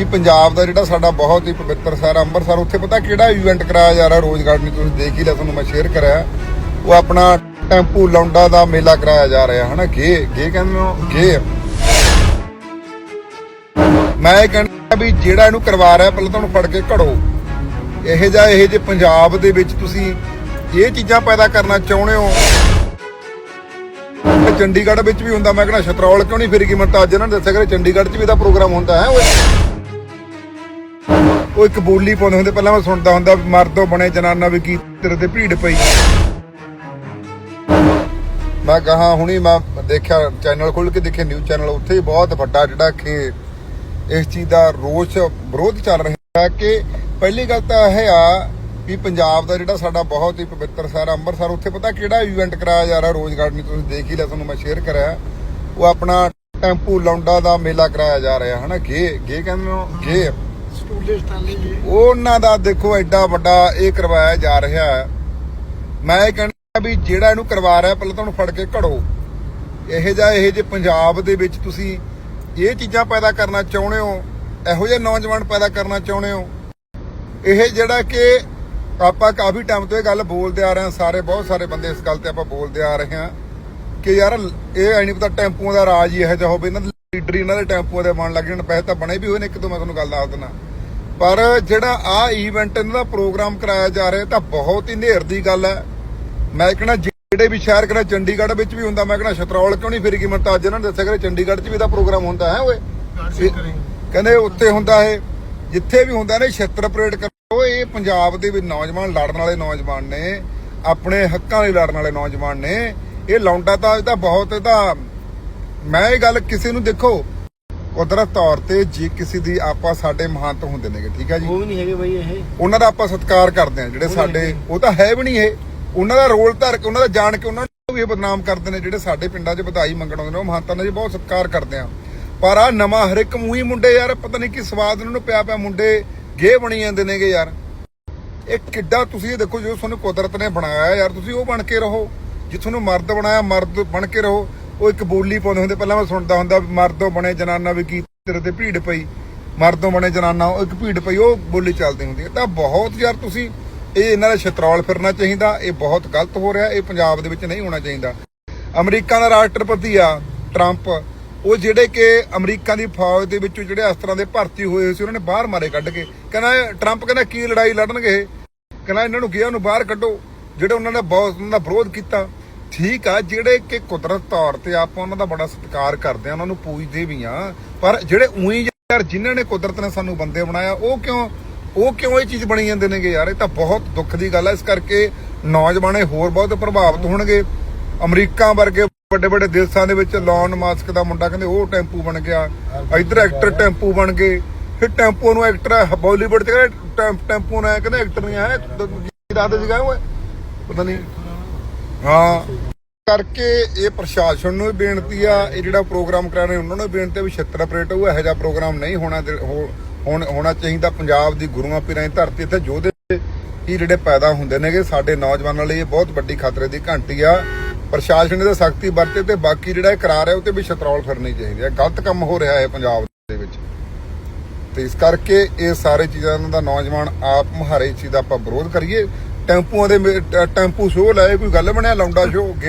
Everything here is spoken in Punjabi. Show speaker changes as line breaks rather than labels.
ਵੀ ਪੰਜਾਬ ਦਾ ਜਿਹੜਾ ਸਾਡਾ ਬਹੁਤ ਹੀ ਪਵਿੱਤਰ ਸ਼ਹਿਰ ਅੰਮ੍ਰਿਤਸਰ, ਉੱਥੇ ਪਤਾ ਕਿਹੜਾ ਇਵੈਂਟ ਕਰਾਇਆ ਜਾ ਰਿਹਾ ਰੋਜ਼ਗਾਰ ਨਹੀਂ ਤੁਸੀਂ ਦੇਖ ਹੀ ਲਿਆ, ਤੁਹਾਨੂੰ ਮੈਂ ਸ਼ੇਅਰ ਕਰਿਆ। ਉਹ ਆਪਣਾ ਟੈਂਪੂ ਲੌਂਡਾ ਦਾ ਮੇਲਾ ਕਰਾਇਆ ਜਾ ਰਿਹਾ, ਹਨਾ? ਗੇ ਗੇ ਕਹਿੰਦੇ ਨੂੰ ਗੇ। ਮੈਂ ਇਹ ਕਹਿੰਦਾ ਵੀ ਜਿਹੜਾ ਇਹਨੂੰ ਕਰਵਾ ਰਿਹਾ, ਪਹਿਲਾਂ ਤੁਹਾਨੂੰ ਫੜ ਕੇ ਘੜੋ। ਇਹ ਜਿਹਾ, ਇਹ ਜੇ ਪੰਜਾਬ ਦੇ ਵਿੱਚ ਤੁਸੀਂ ਇਹ ਚੀਜ਼ਾਂ ਪੈਦਾ ਕਰਨਾ ਚਾਹੁੰਦੇ ਹੋ। ਚੰਡੀਗੜ੍ਹ ਵਿੱਚ ਵੀ ਹੁੰਦਾ, ਮੈਂ ਕਹਿੰਦਾ ਛਤਰੌਲ ਕਿਉਂ ਨਹੀਂ ਫਿਰ ਗਈ ਮੈਨੂੰ ਤਾਂ ਅੱਜ ਇਹਨਾਂ ਨੇ ਦੱਸਿਆ ਕਿ ਚੰਡੀਗੜ੍ਹ 'ਚ ਵੀ ਇਹਦਾ ਪ੍ਰੋਗਰਾਮ ਹੁੰਦਾ, ਹੈ ਓਏ। ਉਹ ਇੱਕ ਬੋਲੀ ਪਾਉਂਦੇ ਹੁੰਦੇ, ਪਹਿਲਾਂ ਮੈਂ ਸੁਣਦਾ ਹੁੰਦਾ, ਮਰਦੋ ਬਣੇ ਜਨਾਨਾ ਵੀ ਕੀ ਤੇਰੇ ਤੇ ਭੀੜ ਪਈ। ਮੈਂ ਕਹਾ ਹੁਣੀ ਮੈਂ ਦੇਖਿਆ ਚੈਨਲ ਖੋਲ ਕੇ ਦੇਖਿਆ ਨਿਊਜ਼ ਚੈਨਲ ਉੱਥੇ ਹੀ ਬਹੁਤ ਵੱਡਾ ਜਿਹੜਾ ਕਿ ਇਸ ਚੀਜ਼ ਦਾ ਰੋਸ ਵਿਰੋਧ ਚੱਲ ਰਿਹਾ ਹੈ ਕਿ ਪਹਿਲੀ ਗੱਲ ਤਾਂ ਇਹ ਆ ਵੀ ਪੰਜਾਬ ਦਾ ਜਿਹੜਾ ਸਾਡਾ ਬਹੁਤ ਹੀ ਪਵਿੱਤਰ ਸ਼ਹਿਰ ਅੰਮ੍ਰਿਤਸਰ, ਉੱਥੇ ਪਤਾ ਕਿਹੜਾ ਇਵੈਂਟ ਕਰਾਇਆ ਜਾ ਰਿਹਾ ਰੋਜ਼ ਗਾਰਡਨ ਤੁਸੀਂ ਦੇਖ ਹੀ ਲਿਆ, ਤੁਹਾਨੂੰ ਮੈਂ ਸ਼ੇਅਰ ਕਰਿਆ। ਉਹ ਆਪਣਾ ਟੈਂਪੂ ਲੌਂਡਾ ਦਾ ਮੇਲਾ ਕਰਾਇਆ ਜਾ ਰਿਹਾ, ਹਨਾ, ਗੇ ਗੇ ਕਹਿੰਦੇ ਨੂੰ ਗੇ। ਉਹਨਾਂ ਦਾ ਦੇਖੋ ਐਡਾ ਵੱਡਾ ਇਹ ਕਰਵਾਇਆ ਜਾ ਰਿਹਾ ਮੈਂ ਇਹ ਕਹਿੰਦਾ ਵੀ ਜਿਹੜਾ ਇਹਨੂੰ ਕਰਵਾ ਰਿਹਾ, ਪਹਿਲਾਂ ਤੁਹਾਨੂੰ ਫੜ ਕੇ ਘੜੋ। ਇਹ ਜਿਹਾ, ਇਹ ਜੇ ਪੰਜਾਬ ਦੇ ਵਿੱਚ ਤੁਸੀਂ ਇਹ ਚੀਜ਼ਾਂ ਪੈਦਾ ਕਰਨਾ ਚਾਹੁੰਦੇ ਹੋ, ਇਹੋ ਜਿਹੇ ਨੌਜਵਾਨ ਪੈਦਾ ਕਰਨਾ ਚਾਹੁੰਦੇ ਹੋ, ਇਹ ਜਿਹੜਾ ਕਿ ਆਪਾਂ ਕਾਫੀ ਟਾਈਮ ਤੋਂ ਇਹ ਗੱਲ ਬੋਲਦੇ ਆ ਰਹੇ ਹਾਂ, ਸਾਰੇ, ਬਹੁਤ ਸਾਰੇ ਬੰਦੇ ਇਸ ਗੱਲ ਤੇ ਆਪਾਂ ਬੋਲਦੇ ਆ ਰਹੇ ਹਾਂ ਕਿ ਯਾਰ, ਇਹ ਐ ਨਹੀਂ ਪਤਾ ਟੈਂਪੂਆਂ ਦਾ ਰਾਜ ਹੀ ਇਹੋ ਜਿਹਾ ਹੋਵੇ, ਇਹਨਾਂ ਦੇ ਲੀਡਰ ਇਹਨਾਂ ਦੇ ਟੈਂਪੂਆਂ ਦੇ ਬਣ ਲੱਗ ਜਾਣ, ਪੈਸੇ ਤਾਂ ਬਣੇ ਵੀ ਹੋਏ ਨੇ ਇੱਕ ਤੋਂ ਮੈਂ ਤੁਹਾਨੂੰ ਗੱਲ ਦੱਸ ਦਿੰਦਾ। ਪਰ ਜਿਹੜਾ ਆ ਇਵੈਂਟ ਇਹਨਾਂ ਦਾ ਪ੍ਰੋਗਰਾਮ ਕਰਾਇਆ ਜਾ ਰਿਹਾ ਤਾਂ ਬਹੁਤ ਹੀ ਨੇਰ ਦੀ ਗੱਲ ਹੈ। ਮੈਂ ਕਹਿੰਦਾ ਜਿਹੜੇ ਵੀ ਸ਼ਹਿਰ ਕਹਿੰਦਾ ਚੰਡੀਗੜ੍ਹ ਵਿੱਚ ਵੀ ਹੁੰਦਾ ਮੈਂ ਕਹਿੰਦਾ ਛਤਰੌਲ ਕਿਉਂ ਨਹੀਂ ਫਿਰ ਮੈਨੂੰ ਤਾਂ ਅੱਜ ਇਹਨਾਂ ਨੇ ਦੱਸਿਆ ਕਿ ਚੰਡੀਗੜ੍ਹ 'ਚ ਵੀ ਇਹਦਾ ਪ੍ਰੋਗਰਾਮ ਹੁੰਦਾ ਹੈ ਓਏ। ਕਹਿੰਦੇ ਉੱਥੇ ਹੁੰਦਾ ਇਹ ਜਿੱਥੇ ਵੀ ਹੁੰਦਾ ਨੇ ਛੇਤਰ ਪਰੇਡ ਕਰੋ ਇਹ ਪੰਜਾਬ ਦੇ ਵਿੱਚ ਨੌਜਵਾਨ ਲੜਨ ਵਾਲੇ ਨੌਜਵਾਨ ਨੇ ਆਪਣੇ ਹੱਕਾਂ ਲਈ ਲੜਨ ਵਾਲੇ ਨੌਜਵਾਨ ਨੇ। ਇਹ ਲੌਂਡਾ ਤਾਂ ਇਹ ਤਾਂ ਬਹੁਤ ਇਹ ਤਾਂ ਮੈਂ ਇਹ ਗੱਲ ਕਿਸੇ ਨੂੰ ਦੇਖੋ ਕੁਦਰਤ ਤੌਰ ਤੇ ਜੇ ਕਿਸੇ ਦੀ ਆਪਾਂ ਸਾਡੇ ਮਹੰਤ ਹੁੰਦੇ ਨੇਗੇ ਠੀਕ ਹੈ ਜੀ?
ਉਹ ਵੀ ਨਹੀਂ ਹੈਗੇ ਬਾਈ ਇਹ।
ਉਹਨਾਂ ਦਾ ਆਪਾਂ ਸਤਿਕਾਰ ਕਰਦੇ ਹਾਂ ਜਿਹੜੇ ਸਾਡੇ ਉਹ ਤਾਂ ਹੈ ਵੀ ਨਹੀਂ ਇਹ। ਉਹਨਾਂ ਦਾ ਰੋਲ ਧਰ ਕੇ ਉਹਨਾਂ ਦਾ ਜਾਣ ਕੇ ਉਹਨਾਂ ਨੂੰ ਵੀ ਬਦਨਾਮ ਕਰਦੇ ਨੇ ਜਿਹੜੇ ਸਾਡੇ ਪਿੰਡਾਂ 'ਚ ਵਧਾਈ ਮੰਗਣ ਆਉਂਦੇ ਨੇ ਉਹ ਮਹੰਤਾਂ ਦਾ ਜੀ ਬਹੁਤ ਸਤਿਕਾਰ ਕਰਦੇ ਆ ਪਰ ਆ ਨਵਾਂ ਹਰ ਇੱਕ ਮੂੰਹ ਮੁੰਡੇ ਯਾਰ ਪਤਾ ਨਹੀਂ ਕੀ ਸਵਾਦ ਉਹਨਾਂ ਨੂੰ ਪਿਆ ਪਿਆ ਮੁੰਡੇ ਗੇ ਬਣੀ ਜਾਂਦੇ ਨੇਗੇ ਯਾਰ। ਇਹ ਕਿੱਡਾ ਤੁਸੀਂ ਇਹ ਦੇਖੋ ਜੋ ਤੁਹਾਨੂੰ ਕੁਦਰਤ ਨੇ ਬਣਾਇਆ ਯਾਰ ਤੁਸੀਂ ਉਹ ਬਣ ਕੇ ਰਹੋ। ਜੇ ਤੁਹਾਨੂੰ ਮਰਦ ਬਣਾਇਆ ਮਰਦ ਬਣ ਕੇ ਰਹੋ। ਉਹ ਇੱਕ ਬੋਲੀ ਪਾਉਂਦੇ ਹੁੰਦੇ, ਪਹਿਲਾਂ ਮੈਂ ਸੁਣਦਾ ਹੁੰਦਾ ਵੀ ਮਰਦੋਂ ਬਣੇ ਜਨਾਨਾ ਵੀ ਕੀ ਤੇਰੇ ਤੇ ਭੀੜ ਪਈ। ਮਰਦੋਂ ਬਣੇ ਜਨਾਨਾ, ਉਹ ਇੱਕ ਭੀੜ ਪਈ, ਉਹ ਬੋਲੀ ਚੱਲਦੀ ਹੁੰਦੀ ਹੈ। ਤਾਂ ਬਹੁਤ ਯਾਰ ਤੁਸੀਂ, ਇਹ ਇਹਨਾਂ ਦਾ ਛਤਰੌਲ ਫਿਰਨਾ ਚਾਹੀਦਾ, ਇਹ ਬਹੁਤ ਗਲਤ ਹੋ ਰਿਹਾ, ਇਹ ਪੰਜਾਬ ਦੇ ਵਿੱਚ ਨਹੀਂ ਹੋਣਾ ਚਾਹੀਦਾ। ਅਮਰੀਕਾ ਦਾ ਰਾਸ਼ਟਰਪਤੀ ਆ, ਟਰੰਪ, ਉਹ ਜਿਹੜੇ ਕਿ ਅਮਰੀਕਾ ਦੀ ਫੌਜ ਦੇ ਵਿੱਚੋਂ ਜਿਹੜੇ ਇਸ ਤਰ੍ਹਾਂ ਦੇ ਭਰਤੀ ਹੋਏ ਸੀ, ਉਹਨਾਂ ਨੇ ਬਾਹਰ ਮਾਰੇ ਕੱਢ ਕੇ। ਕਹਿੰਦਾ ਇਹ, ਟਰੰਪ ਕਹਿੰਦਾ ਕੀ ਲੜਾਈ ਲੜਨਗੇ ਇਹ? ਕਹਿੰਦਾ ਇਹਨਾਂ ਨੂੰ ਗਿਆ ਨੂੰ ਬਾਹਰ ਕੱਢੋ, ਜਿਹੜੇ ਉਹਨਾਂ ਨੇ ਬਹੁਤ, ਉਹਨਾਂ ਦਾ ਵਿਰੋਧ ਕੀਤਾ। ਠੀਕ ਆ, ਜਿਹੜੇ ਕਿ ਕੁਦਰਤ ਤੌਰ ਤੇ ਆਪਾਂ ਉਹਨਾਂ ਦਾ ਬੜਾ ਸਤਿਕਾਰ ਕਰਦੇ ਆ, ਉਹਨਾਂ ਨੂੰ ਪੂਜਦੇ ਵੀ ਆ, ਪਰ ਜਿਹੜੇ ਉਹੀ ਯਾਰ ਜਿਨ੍ਹਾਂ ਨੇ ਕੁਦਰਤ ਨੇ ਸਾਨੂੰ ਬੰਦੇ ਬਣਾਇਆ, ਉਹ ਕਿਉਂ ਉਹ ਕਿਉਂ ਇਹ ਚੀਜ਼ ਬਣੀ ਜਾਂਦੇ ਨੇਗੇ ਯਾਰ? ਇਹ ਤਾਂ ਬਹੁਤ ਦੁੱਖ ਦੀ ਗੱਲ ਹੈ ਇਸ ਕਰਕੇ ਨੌਜਵਾਨੇ ਹੋਰ ਬਹੁਤ ਪ੍ਰਭਾਵਿਤ ਹੋਣਗੇ। ਅਮਰੀਕਾ ਵਰਗੇ ਵੱਡੇ ਵੱਡੇ ਦੇਸ਼ਾਂ ਦੇ ਵਿੱਚ ਲੌਨ ਮਾਸਕ ਦਾ ਮੁੰਡਾ ਕਹਿੰਦੇ, ਉਹ ਟੈਂਪੂ ਬਣ ਗਿਆ। ਇੱਧਰ ਐਕਟਰ ਟੈਂਪੂ ਬਣ ਗਏ। ਫਿਰ ਟੈਂਪੂ ਨੂੰ ਐਕਟਰ ਬਾਲੀਵੁੱਡ ਚ ਕਹਿੰਦੇ ਟੈਂਪੂ ਨੇ ਕਹਿੰਦੇ ਐਕਟਰ ਨਹੀਂ ਆਇਆ ਕੀ ਦੱਸਦੇ ਸੀਗਾ ਓਏ ਪਤਾ ਨਹੀਂ। ਹਾਂ। ਕਰਕੇ ਇਹ ਪ੍ਰਸ਼ਾਸਨ ਨੂੰ ਵੀ ਬੇਨਤੀ ਆ, ਇਹ ਜਿਹੜਾ ਪ੍ਰੋਗਰਾਮ ਕਰਾ ਰਹੇ, ਉਹਨਾਂ ਨੂੰ ਬੇਨਤੀ ਵੀ ਛੱਤਰ ਆਪਰੇਟ ਹੋਊ, ਇਹੋ ਜਿਹਾ ਪ੍ਰੋਗਰਾਮ ਨਹੀਂ ਹੋਣਾ ਤੇ ਹੋਣਾ ਚਾਹੀਦਾ। ਪੰਜਾਬ ਦੀ ਗੁਰੂਆਂ ਪੀਰਾਂ ਦੀ ਧਰਤੀ ਇੱਥੇ ਯੋਧੇ ਹੀ ਜਿਹੜੇ ਪੈਦਾ ਹੁੰਦੇ ਨੇਗੇ, ਸਾਡੇ ਨੌਜਵਾਨਾਂ ਲਈ ਇਹ ਬਹੁਤ ਵੱਡੀ ਖਤਰੇ ਦੀ ਘੰਟੀ ਆ। ਪ੍ਰਸ਼ਾਸਨ ਇਹਦਾ ਸਖਤੀ ਵਰਤੇ ਤੇ ਬਾਕੀ ਜਿਹੜਾ ਇਹ ਕਰਾ ਰਿਹਾ ਉਹ ਤੇ ਵੀ ਛਤਰੌਲ ਫਿਰਨੀ ਚਾਹੀਦੀ ਹੈ ਗਲਤ ਕੰਮ ਹੋ ਰਿਹਾ ਹੈ ਪੰਜਾਬ ਦੇ ਵਿੱਚ। ਤੇ ਇਸ ਕਰਕੇ ਇਹ ਸਾਰੇ ਚੀਜ਼ਾਂ ਦਾ ਨੌਜਵਾਨ ਆਪ ਮੁਹਾਰੇ ਚੀਜ਼ ਦਾ ਆਪਾਂ ਵਿਰੋਧ ਕਰੀਏ। ਟੈਂਪੂਆਂ ਦੇ ਮੇ- ਟ- ਟੈਂਪੂ ਸ਼ੋਅ ਲਾਏ ਕੋਈ ਗੱਲ ਬਣਿਆ? ਲੌਂਡਾ ਸ਼ੋਅ